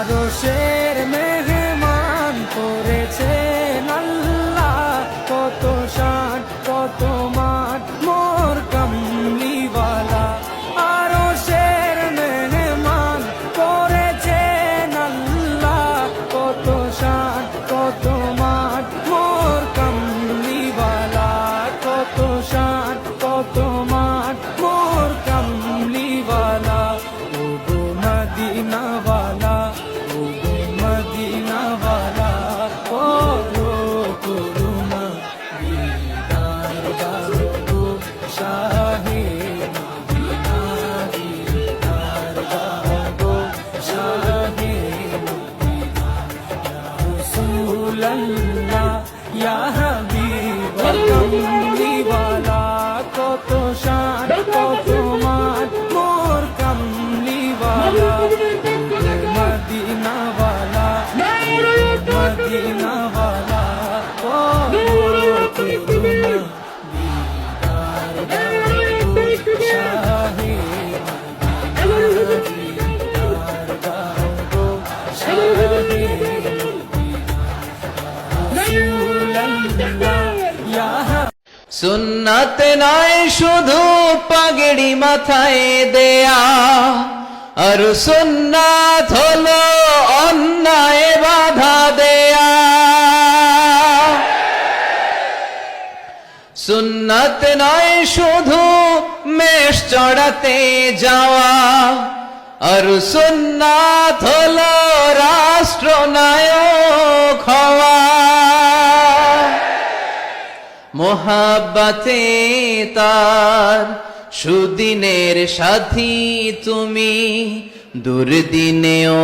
আরও শের Allah Ya সুন্নাতে নয় শুধু পাগড়ি মাথায় দেয়া। আর সুন্নাত হলো অন্যায় বাধা দেয়া। সুন্নাত নয় শুধু মেষ চড়াতে যাওয়া। আর সুন্নাত হলো রাষ্ট্রনায়ক। মোহাব্বাতে তার সুদিনের সাথী তুমি, দুর্দিনেও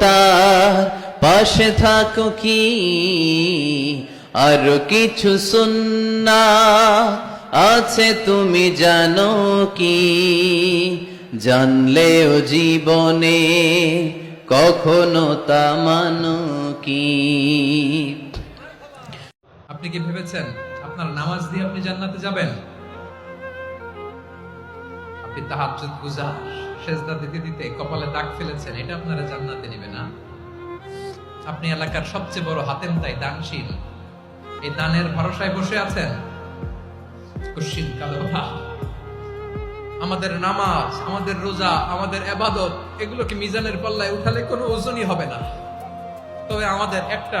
তার পাশে থাকো কি? আর কিছু সুন্না আছে তুমি জানো কি? জানলেও জীবনে কখনো তা মানো কি? আপনি কি ভেবেছেন আপনার নামাজ দিয়ে আপনি জান্নাতে যাবেন? আপনি তাহাজ্জুদ গুজার সেজদা দিতে দিতে কপালে দাগ ফেলেছেন, এটা আপনারা জান্নাতে নেবে না? আপনি এলাকার সবচেয়ে বড় হাতেম তাই দানশীল। এই দানের ভরসায় বসে আছেন? কুশ্চিন কালো আমাদের নামাজ, আমাদের রোজা, আমাদের এবাদত, এগুলোকে মিজানের পাল্লায় উঠালে কোনো ওজনই হবে না। তবে আমাদের একটা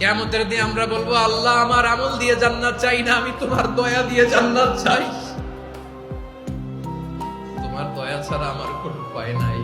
কেমতের দিয়ে আমরা বলব, আল্লাহ আমার আমল দিয়ে জান্নাত চাই না, আমি তোমার দয়া দিয়ে জান্নাত চাই। তোমার দয়া ছাড়া আমার কোনো উপায় নাই।